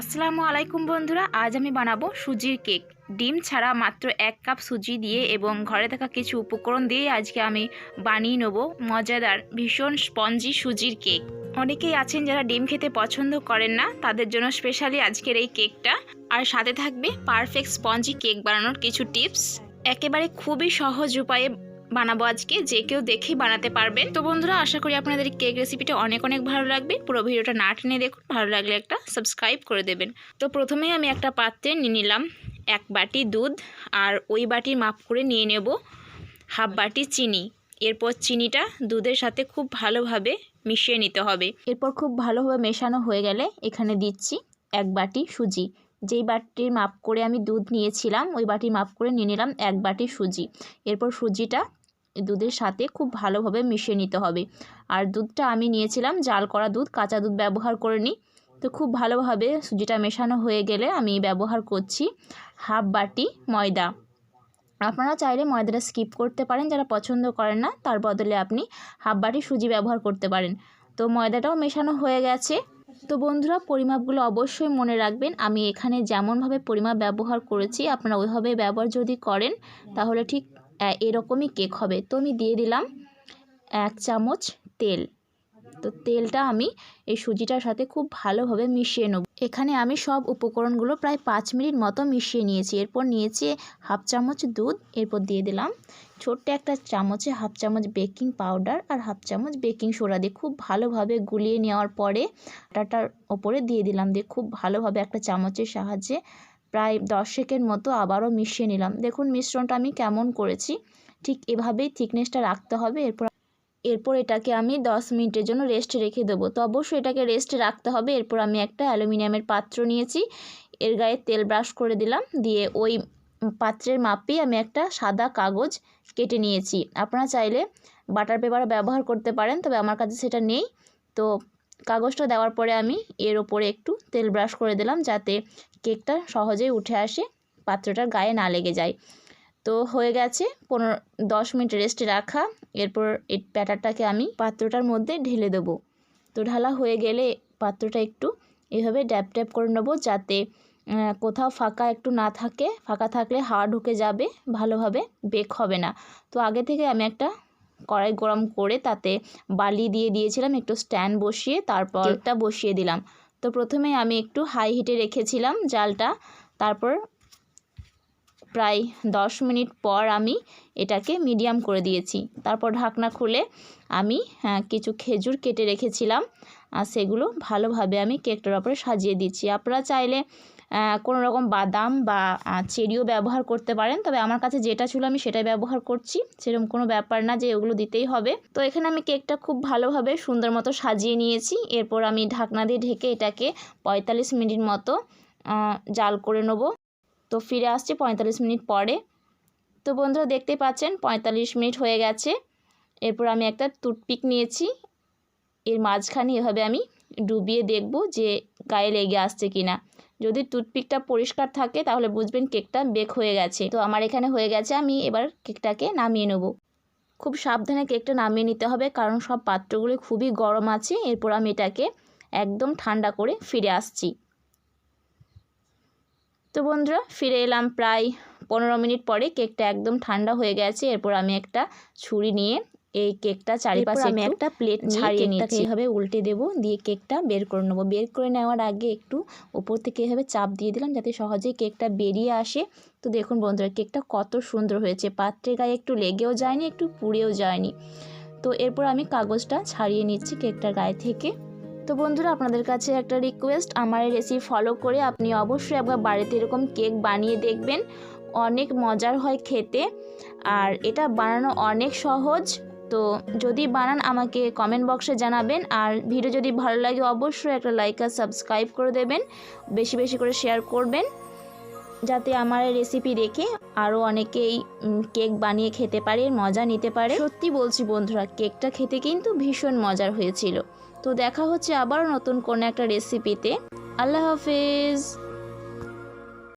আসসালামু আলাইকুম বন্ধুরা, আজ আমি বানাবো সুজির কেক। ডিম ছাড়া মাত্র এক কাপ সুজি দিয়ে এবং ঘরে থাকা কিছু উপকরণ দিয়ে আজকে আমি বানিয়ে নেব মজাদার, ভীষণ স্পঞ্জি সুজির কেক। অনেকেই আছেন যারা ডিম খেতে পছন্দ করেন না, তাদের জন্য স্পেশালি আজকের এই কেকটা। আর সাথে থাকবে পারফেক্ট স্পঞ্জি কেক বানানোর কিছু টিপস একেবারে খুবই সহজ উপায়ে বানাবো আজকে, যে কেউ দেখেই বানাতে পারবেন তো বন্ধুরা, আশা করি আপনাদের কেক রেসিপিটা অনেক অনেক ভালো লাগবে। পুরো ভিডিওটা না টেনে দেখুন, ভালো লাগলে একটা সাবস্ক্রাইব করে দেবেন। তো প্রথমেই আমি একটা পাত্রে নিয়ে নিলাম এক বাটি দুধ, আর ওই বাটির মাপ করে নিয়ে নেব হাফ বাটি চিনি। এরপর চিনিটা দুধের সাথে খুব ভালোভাবে মিশিয়ে নিতে হবে। এরপর খুব ভালোভাবে মেশানো হয়ে গেলে এখানে দিচ্ছি এক বাটি সুজি। যেই বাটির মাপ করে আমি দুধ নিয়েছিলাম, ওই বাটির মাপ করে নিয়ে নিলাম এক বাটি সুজি। এরপর সুজিটা দুধের সাথে খুব ভালোভাবে মিশিয়ে নিতে হবে। আর দুধটা আমি নিয়েছিলাম, জাল করা দুধ, কাঁচা দুধ ব্যবহার করে নিই তো খুব ভালোভাবে সুজিটা মেশানো হয়ে গেলে আমি ব্যবহার করছি হাফ বাটি ময়দা। আপনারা চাইলে ময়দাটা স্কিপ করতে পারেন, যারা পছন্দ করেন না, তার বদলে আপনি হাফ বাটি সুজি ব্যবহার করতে পারেন। তো ময়দাটাও মেশানো হয়ে গেছে। তো বন্ধুরা, পরিমাপগুলো অবশ্যই মনে রাখবেন। আমি এখানে যেমনভাবে পরিমাপ ব্যবহার করেছি, আপনারা ওইভাবে ব্যবহার যদি করেন, তাহলে ঠিক এরকমই কেক হবে। তো আমি দিয়ে দিলাম এক চামচ তেল। তো তেলটা আমি এই সুজিটার সাথে খুব ভালোভাবে মিশিয়ে নেব। এখানে আমি সব উপকরণগুলো প্রায় পাঁচ মিনিট মতো মিশিয়ে নিয়েছি। এরপর নিয়েছি হাফ চামচ দুধ। এরপর দিয়ে দিলাম ছোট্ট একটা চামচে হাফ চামচ বেকিং পাউডার আর হাফ চামচ বেকিং সোডা দিয়ে খুব ভালোভাবে গুলিয়ে নেওয়ার পরে আটাটার ওপরে দিয়ে দিলাম। দিয়ে খুব ভালোভাবে একটা চামচের সাহায্যে প্রায় দশ সেকেন্ড মতো আবারও মিশিয়ে নিলাম। দেখুন, মিশ্রণটা আমি কেমন করেছি। ঠিক এভাবেই থিকনেসটা রাখতে হবে। এরপর এরপর এটাকে আমি দশ মিনিটের জন্য রেস্টে রেখে দেবো। তো অবশ্যই এটাকে রেস্টে রাখতে হবে। এরপর আমি একটা অ্যালুমিনিয়ামের পাত্র নিয়েছি। এর গায়ে তেল ব্রাশ করে দিলাম। দিয়ে ওই পাত্রের মাপেই আমি একটা সাদা কাগজ কেটে নিয়েছি। আপনারা চাইলে বাটার পেপার ব্যবহার করতে পারেন, তবে আমার কাছে সেটা নেই। তো কাগজটা দেওয়ার পরে আমি এর ওপরে একটু তেল ব্রাশ করে দিলাম যাতে কেকটা সহজেই উঠে আসে, পাত্রটার গায়ে না লেগে যায়। তো হয়ে গেছে পনেরো, দশ মিনিট রেস্টে রাখা, এরপর এই ব্যাটারটাকে আমি পাত্রটার মধ্যে ঢেলে দেবো। তো ঢালা হয়ে গেলে পাত্রটা একটু এভাবে ড্যাপ ড্যাপ করে নেব যাতে কোথাও ফাঁকা একটু না থাকে, ফাঁকা থাকলে হাওয়া ঢুকে যাবে, ভালোভাবে বেক হবে না। তো আগে থেকে আমি একটা কড়াই গরম করে তাতে বালি দিয়ে দিয়েছিলাম, একটু স্ট্যান্ড বসিয়ে তারপর একটা বসিয়ে দিলাম। তো প্রথমে আমি একটু হাই হিটে রেখেছিলাম জালটা, তারপর প্রায় দশ মিনিট পর আমি এটাকে মিডিয়াম করে দিয়েছি। তারপর ঢাকনা খুলে আমি কিছু খেজুর কেটে রেখেছিলাম। আর সেগুলো ভালোভাবে আমি কেকটার ওপরে সাজিয়ে দিচ্ছি। আপনারা চাইলে কোনো রকম বাদাম বা চেরিও ব্যবহার করতে পারেন। তবে আমার কাছে যেটা ছিল আমি সেটাই ব্যবহার করছি। সেরকম কোনো ব্যাপার না যে ওগুলো দিতেই হবে। তো এখানে আমি কেকটা খুব ভালোভাবে সুন্দর মতো সাজিয়ে নিয়েছি। এরপর আমি ঢাকনা দিয়ে ঢেকে এটাকে পঁয়তাল্লিশ মিনিট মতো জাল করে নেব। তো ফিরে আসছি পঁয়তাল্লিশ মিনিট পরে। তো বন্ধুরা দেখতেই পাচ্ছেন, পঁয়তাল্লিশ মিনিট হয়ে গেছে। এরপর আমি একটা টুথপিক নিয়েছি। এর মাঝখানে এভাবে আমি ডুবিয়ে দেখব যে গায়ে লেগে আসছে কি না যদি টুথপিকটা পরিষ্কার থাকে, তাহলে বুঝবেন কেকটা বেক হয়ে গেছে। তো আমার এখানে হয়ে গেছে, আমি এবার কেকটাকে নামিয়ে নেব। খুব সাবধানে কেকটা নামিয়ে নিতে হবে, কারণ সব পাত্রগুলি খুবই গরম আছে। এরপর আমি এটাকে একদম ঠান্ডা করে ফিরে আসছি। তো বন্ধুরা, ফিরে এলাম প্রায় পনেরো মিনিট পরে। কেকটা একদম ঠান্ডা হয়ে গেছে। এরপর আমি একটা ছুরি নিয়ে এই কেকটা চারিপাশে আমি একটা প্লেট ছাড়িয়ে নিচ্ছি এভাবে উল্টে দেবো দিয়ে কেকটা বের করে নেব। বের করে নেওয়ার আগে একটু ওপর থেকে এভাবে চাপ দিয়ে দিলাম যাতে সহজেই কেকটা বেরিয়ে আসে। তো দেখুন বন্ধুরা কেকটা কত সুন্দর হয়েছে। পাত্রের গায়ে একটু লেগেও যায়নি একটু পুড়েও যায়নি। তো এরপর আমি কাগজটা ছাড়িয়ে নিচ্ছি কেকটার গায়ে থেকে। তো বন্ধুরা আপনাদের কাছে একটা রিকোয়েস্ট আমার এই রেসিপি ফলো করে আপনি অবশ্যই একবার বাড়িতে এরকম কেক বানিয়ে দেখবেন। অনেক মজার হয় খেতে আর এটা বানানো অনেক সহজ। তো যদি বানান, আমাকে কমেন্ট বক্সে জানাবেন। আর ভিডিও যদি ভালো লাগে, অবশ্যই একটা লাইক আর সাবস্ক্রাইব করে দেবেন। বেশি বেশি করে শেয়ার করবেন। যাতে আমার রেসিপি দেখে আরও অনেকেই কেক বানিয়ে খেতে পারে, মজা নিতে পারে। সত্যি বলছি বন্ধুরা কেকটা খেতে কিন্তু ভীষণ মজার হয়েছিল। তো দেখা হচ্ছে আবারও নতুন কোনো একটা রেসিপিতে আল্লাহ হাফেজ।